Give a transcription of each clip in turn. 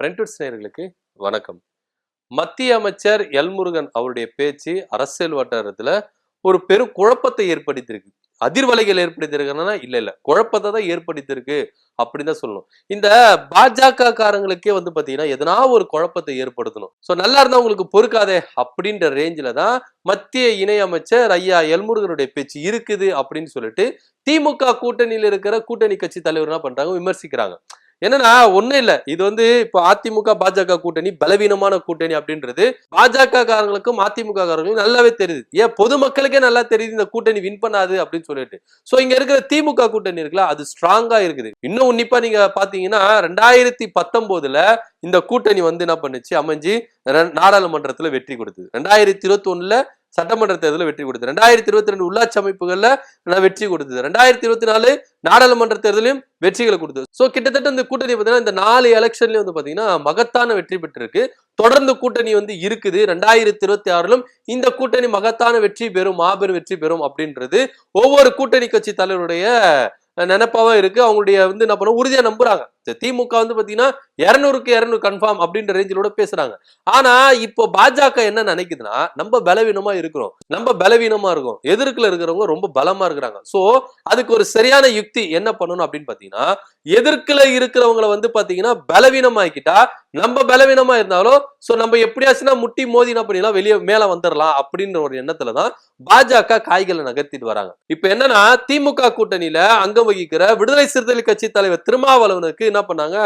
பிரெண்டட்ஸ் நேர்களுக்கு வணக்கம். மத்திய அமைச்சர் எல்முருகன் அவருடைய பேச்சு அரசியல் வட்டாரத்துல ஒரு பெரும் குழப்பத்தை ஏற்படுத்தியிருக்கு. அதிர்வலைகள் ஏற்படுத்தியிருக்கிறனா இல்ல இல்ல குழப்பத்தை தான் ஏற்படுத்தியிருக்கு அப்படின்னு தான் சொல்லணும். இந்த பாஜக காரங்களுக்கே வந்து பாத்தீங்கன்னா எதனா ஒரு குழப்பத்தை ஏற்படுத்தணும். சோ நல்லா இருந்தா உங்களுக்கு பொறுக்காதே அப்படின்ற ரேஞ்சில தான் மத்திய இணையமைச்சர் ஐயா எல்முருகனுடைய பேச்சு இருக்குது அப்படின்னு சொல்லிட்டு திமுக கூட்டணியில் இருக்கிற கூட்டணி கட்சி தலைவர் என்ன பண்றாங்க விமர்சிக்கிறாங்க. என்னன்னா ஒண்ணு இல்ல. இது வந்து இப்போ அதிமுக பாஜக கூட்டணி பலவீனமான கூட்டணி அப்படின்றது பாஜக காரங்களுக்கும் அதிமுக காரங்களுக்கும் நல்லாவே தெரியுது. ஏன் பொதுமக்களுக்கே நல்லா தெரியுது இந்த கூட்டணி வின் பண்ணாது அப்படின்னு சொல்லிட்டு. சோ இங்க இருக்கிற திமுக கூட்டணி இருக்குல்ல அது ஸ்ட்ராங்கா இருக்குது. இன்னும் உன்னிப்பா நீங்க பாத்தீங்கன்னா ரெண்டாயிரத்தி பத்தொன்பதுல இந்த கூட்டணி வந்து என்ன பண்ணுச்சு? அமைஞ்சு நாடாளுமன்றத்துல வெற்றி கொடுத்தது. ரெண்டாயிரத்தி இருபத்தி ஒண்ணுல சட்டமன்ற தேர்தலில் வெற்றி கொடுத்தது. ரெண்டாயிரத்தி இருபத்தி ரெண்டு உள்ளாட்சி அமைப்புகளில் நான் வெற்றி கொடுத்தது. ரெண்டாயிரத்தி இருபத்தி நாலு நாடாளுமன்ற தேர்தலையும் வெற்றிகளை கொடுத்தது. சோ கிட்டத்தட்ட இந்த கூட்டணி பார்த்தீங்கன்னா இந்த நாலு எலெக்ஷன்லயும் வந்து பாத்தீங்கன்னா மகத்தான வெற்றி பெற்றிருக்கு. தொடர்ந்து கூட்டணி வந்து இருக்குது. ரெண்டாயிரத்தி இருபத்தி ஆறிலும் இந்த கூட்டணி மகத்தான வெற்றி பெறும் மாபெரும் வெற்றி பெறும் அப்படின்றது ஒவ்வொரு கூட்டணி கட்சி தலைவருடைய நினைப்பாவா இருக்கு. அவங்களுடைய வந்து என்ன பண்ண உறுதியா நம்புறாங்க. திமுக வந்து பார்த்தீங்கன்னா இரநூறுக்கு இரநூறு கன்ஃபார்ம் அப்படின்ற ரேஞ்சிலோட பேசுறாங்க. ஆனா இப்போ பாஜக என்ன நினைக்குதுன்னா நம்ம பலவீனமா இருக்கிறோம். நம்ம பலவீனமா இருக்கோம். எதிர்க்குல இருக்கிறவங்க ரொம்ப பலமா இருக்கிறாங்க. சோ அதுக்கு ஒரு சரியான யுக்தி என்ன பண்ணணும் அப்படின்னு பாத்தீங்கன்னா எதிர்க்குல இருக்கிறவங்கள வந்து பாத்தீங்கன்னா பலவீனமாக்கிட்டா நம்ம பலவீனமா இருந்தாலும் சோ நம்ம எப்படியாச்சுன்னா முட்டி மோதினா பண்ணிலாம் வெளியே மேல வந்துடலாம் அப்படின்ற ஒரு எண்ணத்துலதான் பாஜக காய்களை நகர்த்திட்டு வராங்க. இப்ப என்னன்னா திமுக கூட்டணியில அங்கம் வகிக்கிற விடுதலை சிறுத்தைகள் கட்சி தலைவர் திருமாவளவனுக்கு என்ன பண்ணாங்க?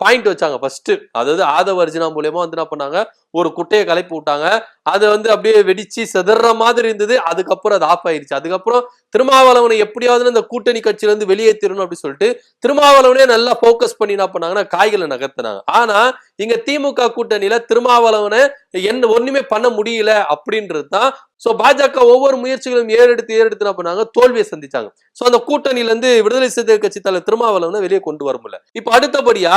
பாயிண்ட் வச்சாங்க ஃபர்ஸ்ட் அதாவது ஆதவ அர்ஜுனா மூலியமா வந்து என்ன பண்ணாங்க? ஒரு குட்டையை கலைப்பு விட்டாங்க. அது வந்து அப்படியே வெடிச்சு செதற மாதிரி இருந்தது. அதுக்கப்புறம் அது ஆஃப் ஆயிருச்சு. அதுக்கப்புறம் திருமாவளவனை எப்படியாவது இந்த கூட்டணி கட்சியில இருந்து வெளியேற்றிடணும் அப்படின்னு சொல்லிட்டு திருமாவளவனே நல்லா போக்கஸ் பண்ணி என்ன பண்ணாங்கன்னா காய்களை நகர்த்தினாங்க. ஆனா இங்க திமுக கூட்டணியில திருமாவளவனை என்ன ஒண்ணுமே பண்ண முடியல அப்படின்றது தான். சோ பாஜக ஒவ்வொரு முயற்சிகளும் ஏறெடுத்து ஏறெடுத்து என்ன பண்ணாங்க? தோல்வியை சந்திச்சாங்க. ஸோ அந்த கூட்டணியில இருந்து விடுதலை சிறுத்தைகள் கட்சி தலைவர் திருமாவளவனை வெளியே கொண்டு வர முடியல. இப்போ அடுத்தபடியா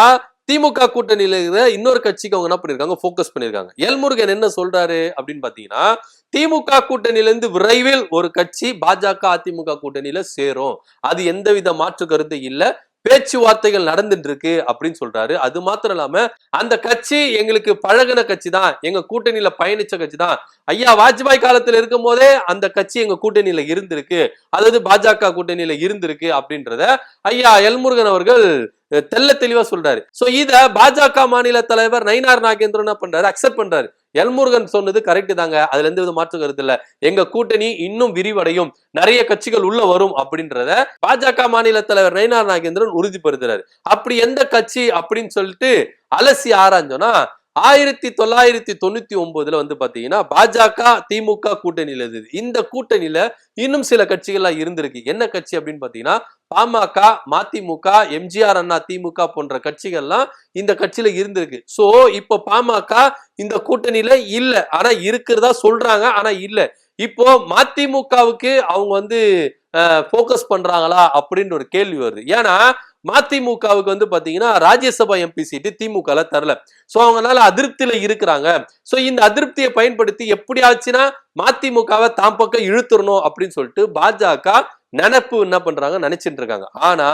திமுக கூட்டணியில இருக்கிற இன்னொரு கட்சிக்கு அவங்க என்ன பண்ணிருக்காங்க ஃபோக்கஸ் பண்ணிருக்காங்க எல்முருகன் என்ன சொல்றாரு அப்படின்னு பாத்தீங்கன்னா திமுக கூட்டணியில இருந்து விரைவில் ஒரு கட்சி பாஜக அதிமுக கூட்டணியில சேரும். அது எந்தவித மாற்று கருத்து இல்லை. பேச்சுவார்த்தைகள் நடந்துட்டு இருக்கு அப்படின்னு சொல்றாரு. அது மாத்திரம் இல்லாம அந்த கட்சி எங்களுக்கு பழகின கட்சி தான். எங்க கூட்டணியில பயணிச்ச கட்சி தான். ஐயா வாஜ்பாய் காலத்துல இருக்கும் போதே அந்த கட்சி எங்க கூட்டணியில இருந்திருக்கு. அதாவது பாஜக கூட்டணியில இருந்திருக்கு அப்படின்றத ஐயா எல்முருகன் அவர்கள் தெல்ல தெள்ள தெளிவா சொல்றாரு. சோ இத பாஜக மாநில தலைவர் நயினார் நாகேந்திரன் பண்றாரு? அக்செப்ட் பண்றாரு. எல்முருகன் சொன்னது கரெக்ட் தாங்க. அதுல எந்த வித மாற்று கருத்து இல்ல. எங்க கூட்டணி இன்னும் விரிவடையும். நிறைய கட்சிகள் உள்ள வரும் அப்படின்றத பாஜக மாநில தலைவர் நயினார் நாகேந்திரன் உறுதிப்படுத்துறாரு. அப்படி எந்த கட்சி அப்படின்னு சொல்லிட்டு அலசி ஆராய்ஞ்சோம்னா ஆயிரத்தி தொள்ளாயிரத்தி தொண்ணூத்தி ஒன்பதுல வந்து பாத்தீங்கன்னா பாஜக திமுக கூட்டணியில இருந்தது. இந்த கூட்டணியில இன்னும் சில கட்சிகள்லாம் இருந்திருக்கு. என்ன கட்சி அப்படின்னு பாத்தீங்கன்னா பாமக மதிமுக எம்ஜிஆர் அண்ணா திமுக போன்ற கட்சிகள்லாம் இந்த கட்சியில இருந்திருக்கு. சோ இப்போ பாமக இந்த கூட்டணியில இல்ல. ஆனா இருக்கிறதா சொல்றாங்க ஆனா இல்ல. இப்போ மதிமுகவுக்கு அவங்க வந்து ஃபோக்கஸ் பண்றாங்களா அப்படின்ற ஒரு கேள்வி வருது. ஏன்னா மதிமுகவுக்கு வந்து பாத்தீங்கன்னா ராஜ்யசபா எம்பி சீட்டு திமுகல தரல. சோ அவங்களால அதிருப்தியில இருக்கிறாங்க. சோ இந்த அதிருப்தியை பயன்படுத்தி எப்படி ஆச்சுன்னா மதிமுகவை தாம் பக்கம் இழுத்துறணும் அப்படின்னு சொல்லிட்டு பாஜக நினப்பு என்ன பண்றாங்க? நினைச்சிட்டு இருக்காங்க. ஆனா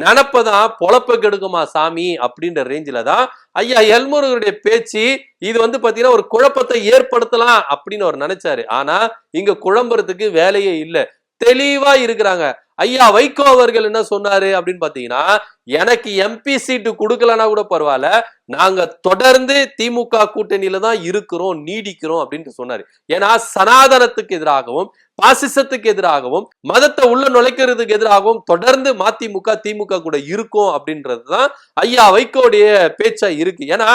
நினப்பதான் பொழப்ப கெடுக்குமா சாமி அப்படின்ற ரேஞ்சில தான் ஐயா எல்முருகனுடைய பேச்சு இது வந்து பாத்தீங்கன்னா ஒரு குழப்பத்தை ஏற்படுத்தலாம் அப்படின்னு அவர் நினைச்சாரு. ஆனா இங்க குழம்புறதுக்கு வேலையே இல்லை. தெளிவா இருக்கிறாங்க. ஐயா வைகோ அவர்கள் என்ன சொன்னாரு அப்படின்னு பாத்தீங்கன்னா எனக்கு எம்பி சீட்டு கொடுக்கலன்னா கூட பரவாயில்ல. நாங்க தொடர்ந்து திமுக கூட்டணியில தான் இருக்கிறோம் நீடிக்கிறோம் அப்படின்ட்டு சொன்னாரு. ஏன்னா சனாதனத்துக்கு எதிராகவும் பாசிசத்துக்கு எதிராகவும் மதத்தை உள்ள நுழைக்கிறதுக்கு எதிராகவும் தொடர்ந்து மதிமுக திமுக கூட இருக்கும் அப்படின்றதுதான் ஐயா வைகோடைய பேச்சா இருக்கு. ஏன்னா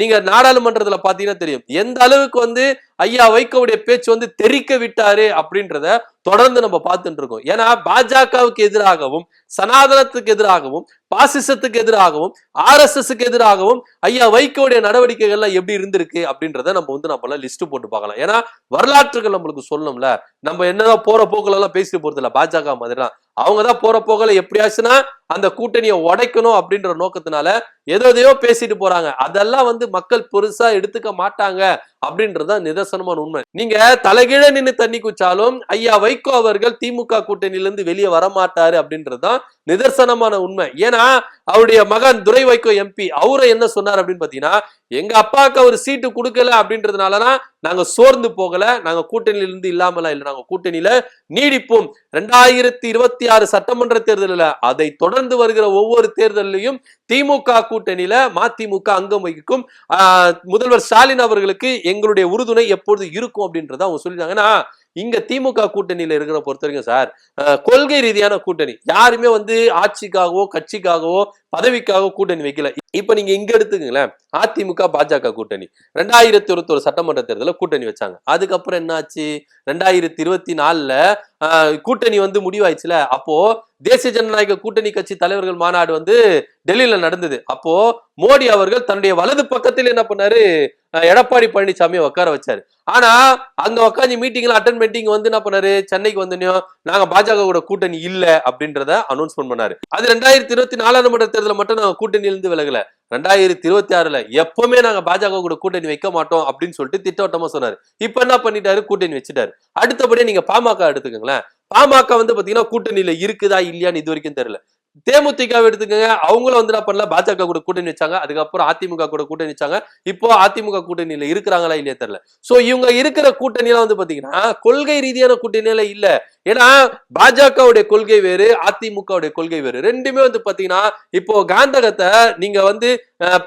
நீங்க நாடாளுமன்றத்துல பாத்தீங்கன்னா தெரியும். எந்த அளவுக்கு வந்து ஐயா வைகோவுடைய பேச்சு வந்து தெரிக்க விட்டாரு அப்படின்றத தொடர்ந்து நம்ம பார்த்துட்டு இருக்கோம். ஏன்னா பாஜகவுக்கு எதிராகவும் சனாதனத்துக்கு எதிராகவும் பாசிசத்துக்கு எதிராகவும் ஆர் எஸ் எஸ்க்கு எதிராகவும் ஐயா வைகோடைய நடவடிக்கைகள்லாம் எப்படி இருந்திருக்கு அப்படின்றத நம்ம வந்து நம்ம லிஸ்ட் போட்டு பார்க்கலாம். ஏன்னா வரலாற்றுகள் நம்மளுக்கு சொல்லணும்ல. நம்ம என்னதான் போற போக்குல எல்லாம் பேசிட்டு போறது இல்ல பாஜக மாதிரிலாம். அவங்க தான் போற போகல எப்படியாச்சுன்னா அந்த கூட்டணியை உடைக்கணும் அப்படின்ற நோக்கத்தினால எதோ எதையோ பேசிட்டு போறாங்க. அதெல்லாம் வந்து மக்கள் பெருசா எடுத்துக்க மாட்டாங்க அப்படின்றதான் நிதர்சனமான உண்மை. நீங்க தலைகீழ நின்று தண்ணி குச்சாலும் ஐயா வைகோ அவர்கள் திமுக கூட்டணியில இருந்து வெளியே வரமாட்டாரு அப்படின்றதுதான் நிதர்சனமான உண்மை. ஏன்னா அவருடைய மகன் துரை வைகோ எம்பி அவரை என்ன சொன்னார் அப்படின்னு பாத்தீங்கன்னா எங்க அப்பாவுக்கு அவர் சீட்டு கொடுக்கல அப்படின்றதுனாலதான் நாங்க சோர்ந்து போகல நாங்க கூட்டணியில இருந்து இல்லாமலாம் இல்லை. நாங்க கூட்டணியில நீடிப்போம். ரெண்டாயிரத்தி இருபத்தி ஆறு சட்டமன்ற தேர்தலில் அதை தொடர்ந்து வருகிற ஒவ்வொரு தேர்தலையும் திமுக கூட்டணியில மதிமுக அங்கம் வகிக்கும். முதல்வர் ஸ்டாலின் அவர்களுக்கு எங்களுடைய உறுதுணை எப்பொழுது இருக்கும் அப்படின்றத அவங்க சொல்லிட்டாங்க ஏன்னா இங்க திமுக கூட்டணியில இருக்கிற பொறுத்த வரைக்கும் சார் கொள்கை ரீதியான கூட்டணி. யாருமே வந்து ஆட்சிக்காகவோ கட்சிக்காகவோ பதவிக்காக கூட்டணி வைக்கல. இப்ப நீங்க இங்க எடுத்துக்கங்களேன். அதிமுக பாஜக கூட்டணி. ரெண்டாயிரத்தி இருபத்தி ஒரு சட்டமன்ற தேர்தலில் கூட்டணி வச்சாங்க. அதுக்கப்புறம் என்னாச்சு? ரெண்டாயிரத்தி இருபத்தி நாலுல கூட்டணி வந்து முடிவாயிடுச்சுல. அப்போ தேசிய ஜனநாயக கூட்டணி கட்சி தலைவர்கள் மாநாடு வந்து டெல்லியில நடந்தது. அப்போ மோடி அவர்கள் தன்னுடைய வலது பக்கத்தில் என்ன பண்ணாரு? அஹ் எடப்பாடி பழனிசாமியை உட்கார வச்சாரு. ஆனா அங்க உட்காந்து மீட்டிங்ல அட்டன் மீட்டிங் வந்து என்ன பண்ணாரு? சென்னைக்கு வந்தோம் நாங்க பாஜக கூட கூட்டணி இல்ல அப்படின்றத அனௌன்ஸ்மெண்ட் பண்ணாரு. அது ரெண்டாயிரத்தி இருபத்தி நாலாளுமன்ற தேர்தலில் மட்டும் நாங்கள் கூட்டணியில இருந்து விலகல. ரெண்டாயிரத்தி இருபத்தி ஆறுல எப்பவுமே நாங்க பாஜக கூட கூட்டணி வைக்க மாட்டோம் அப்படின்னு சொல்லிட்டு திட்டவட்டமா சொன்னாரு. இப்ப என்ன பண்ணிட்டாரு? கூட்டணி வச்சுட்டாரு. அடுத்தபடியே நீங்க பாமக எடுத்துக்கோங்களேன். பாமக வந்து பாத்தீங்கன்னா கூட்டணியில இருக்குதா இல்லையான்னு இது வரைக்கும் தெரியல. தேமுதிக எடுத்துக்கங்க. அவங்களும் வந்து என்ன பண்ணல? பாஜக கூட கூட்டணி வச்சாங்க. அதுக்கப்புறம் அதிமுக கூட கூட்டணி வச்சாங்க. இப்போ அதிமுக கூட்டணியில இருக்கிறாங்களா இல்லையா தெரியல. சோ இவங்க இருக்கிற கூட்டணியெல்லாம் வந்து பாத்தீங்கன்னா கொள்கை ரீதியான கூட்டணியில இல்ல. ஏன்னா பாஜகவுடைய கொள்கை வேறு அதிமுகவுடைய கொள்கை வேறு. ரெண்டுமே வந்து பாத்தீங்கன்னா இப்போ காந்தகத்தை நீங்க வந்து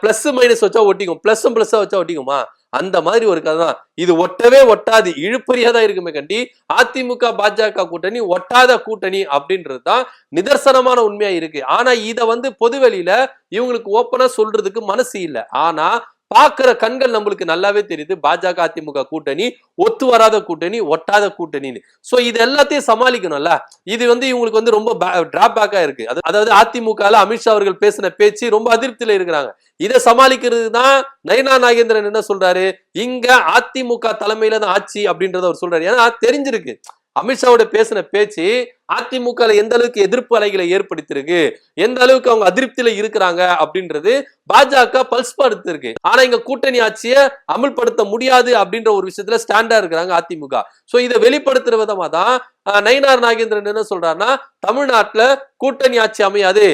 பிளஸ் மைனஸ் வச்சா ஒட்டிக்கும். பிளஸ் பிளஸ் வச்சா ஒட்டிக்குமா? அந்த மாதிரி ஒரு கதை தான். இது ஒட்டவே ஒட்டாது. இழுப்பறியா தான் இருக்குமே கண்டி. அதிமுக பாஜக கூட்டணி ஒட்டாத கூட்டணி அப்படின்றது தான் நிதர்சனமான உண்மையா இருக்கு. ஆனா இதை வந்து பொதுவெளியில இவங்களுக்கு ஓப்பனா சொல்றதுக்கு மனசு இல்லை. ஆனா பாக்குற கண்கள் நம்மளுக்கு நல்லாவே தெரியுது. பாஜக அதிமுக கூட்டணி ஒத்து வராத கூட்டணி ஒட்டாத கூட்டணின்னு. சோ இது எல்லாத்தையும் சமாளிக்கணும்ல? இது வந்து இவங்களுக்கு வந்து ரொம்ப டிராபேக்கா இருக்கு. அதாவது அதிமுகல அமித்ஷா அவர்கள் பேசின பேச்சு ரொம்ப அதிருப்தியில இருக்கிறாங்க. இதை சமாளிக்கிறது தான் நயனா நாகேந்திரன் என்ன சொல்றாரு? இங்க அதிமுக தலைமையில தான் ஆட்சி அப்படின்றத அவர் சொல்றாரு. ஏன்னா தெரிஞ்சிருக்கு. அமித்ஷாவோட பேசின பேச்சு அதிமுக எந்த அளவுக்கு எதிர்ப்பு அலைகளை ஏற்படுத்தியிருக்கு? எந்த அளவுக்கு அவங்க அதிருப்தியில இருக்கிறாங்க? அப்படின்றது பாஜக பல்ஸ் படுத்திருக்கு ஆனா இங்க கூட்டணி ஆட்சியை அமல்படுத்த முடியாது அப்படின்ற ஒரு விஷயத்துல ஸ்டாண்டா இருக்கிறாங்க அதிமுக. சோ இதை வெளிப்படுத்துற விதமா தான் நயினார் நாகேந்திரன் என்ன சொல்றாருன்னா தமிழ்நாட்டுல கூட்டணி ஆட்சி அமையாது.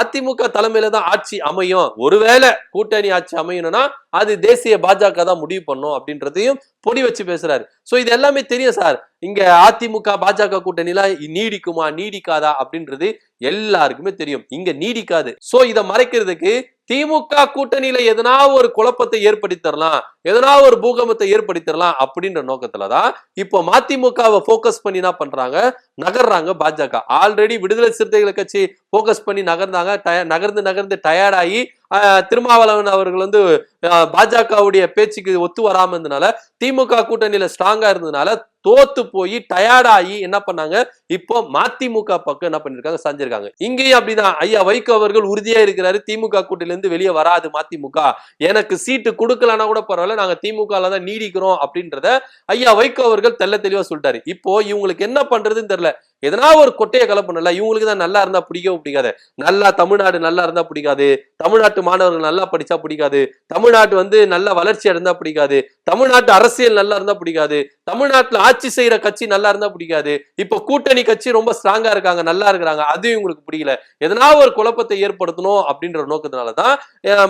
அதிமுக தலைமையில தான் ஆட்சி அமையும். ஒருவேளை கூட்டணி ஆட்சி அமையணும்னா அது தேசிய பாஜக தான் முடிவு பண்ணும் அப்படின்றதையும் பொடி வச்சு பேசுறாரு. சோ இது எல்லாமே தெரியும் சார். இங்க அதிமுக பாஜக கூட்டணில நீடிக்குமா நீடிக்காதா அப்படின்றது எல்லாருக்குமே தெரியும். இங்க நீடிக்காது. சோ இதை மறைக்கிறதுக்கு திமுக கூட்டணியில எதனா ஒரு குழப்பத்தை ஏற்படுத்திடலாம் எதனா ஒரு பூகம்பத்தை ஏற்படுத்திடலாம் அப்படின்ற நோக்கத்துலதான் இப்போ மதிமுகவை போக்கஸ் பண்ணி என்ன பண்றாங்க? நகர்றாங்க பாஜக. ஆல்ரெடி விடுதலை சிறுத்தைகள் கட்சி போக்கஸ் பண்ணி நகர்ந்தாங்க நகர்ந்து நகர்ந்து டயர்டாகி திருமாவளவன் அவர்கள் வந்து பாஜகவுடைய பேச்சுக்கு ஒத்து வராம இருந்தனால திமுக கூட்டணியில ஸ்ட்ராங்கா இருந்ததுனால தோத்து போய் டயர்டாகி என்ன பண்ணாங்க? இப்போ மதிமுக பக்கம் என்ன பண்ணிருக்காங்க? செஞ்சிருக்காங்க இங்கேயும் அப்படிதான். ஐயா வைகோ அவர்கள் உறுதியா இருக்கிறாரு. திமுக கூட்டிலிருந்து இருந்து வெளியே வராது மதிமுக. எனக்கு சீட்டு கொடுக்கலன்னா கூட பரவாயில்ல. நாங்க திமுக தான் நீடிக்கிறோம் அப்படின்றத ஐயா வைகோ அவர்கள் தெல்ல தெளிவா சொல்லிட்டாரு. இப்போ இவங்களுக்கு என்ன பண்றதுன்னு தெரியல. எதனா ஒரு கொட்டையை கலப்பணும்ல இவங்களுக்கு தான் நல்லா இருந்தா பிடிக்கவும் பிடிக்காது. நல்லா தமிழ்நாடு நல்லா இருந்தா பிடிக்காது. தமிழ்நாட்டு மாணவர்கள் நல்லா படிச்சா பிடிக்காது. தமிழ்நாட்டு வந்து நல்லா வளர்ச்சி அடைந்தா பிடிக்காது. தமிழ்நாட்டு அரசியல் நல்லா இருந்தா பிடிக்காது. தமிழ்நாட்டுல ஆட்சி செய்யற கட்சி நல்லா இருந்தா பிடிக்காது. இப்ப கூட்டணி கட்சி ரொம்ப ஸ்ட்ராங்கா இருக்காங்க நல்லா இருக்கிறாங்க. அதுவும் இவங்களுக்கு பிடிக்கல. எதனா ஒரு குழப்பத்தை ஏற்படுத்தணும் அப்படின்ற நோக்கத்தினாலதான்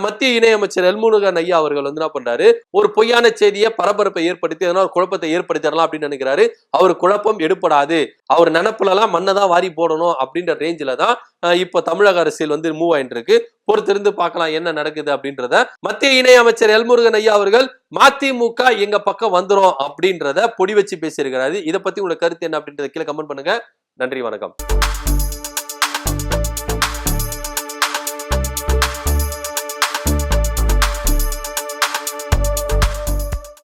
மத்திய இணையமைச்சர் எல்முருகன் ஐயா அவர்கள் வந்து என்ன பண்றாரு? ஒரு பொய்யான செய்தியை பரபரப்பை ஏற்படுத்தி எதனா ஒரு குழப்பத்தை ஏற்படுத்திடலாம் அப்படின்னு நினைக்கிறாரு. அவர் குழப்பம் எடுப்படாது. அவர் நினப்புலலாம் மண்ணை தான் வாரி போடணும் அப்படின்ற ரேஞ்சில தான் இப்போ தமிழக அரசியல் வந்து மூவ் ஆயிட்டு இருக்கு. பொறுத்திருந்து பார்க்கலாம் என்ன நடக்குது அப்படின்றத. மத்திய இணை அமைச்சர் எல்முருகன் ஐயா அவர்கள் மதிமுக எங்க பக்கம் வந்துரும் அப்படின்றத பொடி வச்சு பேசியிருக்கிறாரு. இதை பத்தி உங்களோட கருத்து என்ன அப்படின்றத கீழே கமெண்ட் பண்ணுங்க. நன்றி வணக்கம்.